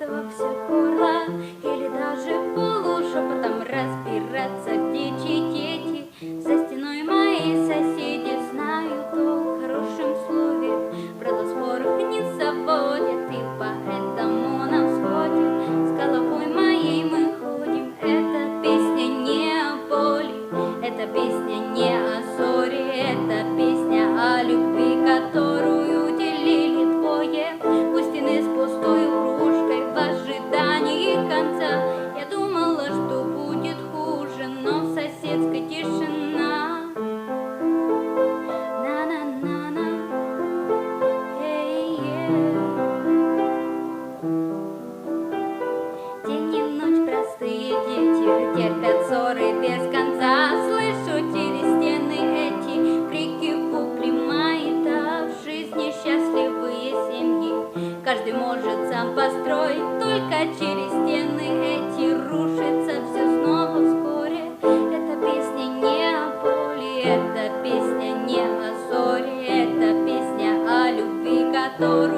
этого всего. терпят ссоры без конца. Слышу через стены эти крики куплима и а в жизни счастливые семьи. Каждый может сам построить, только через стены эти рушится все снова вскоре. Эта песня не о боли, эта песня не о ссоре, эта песня о любви, которую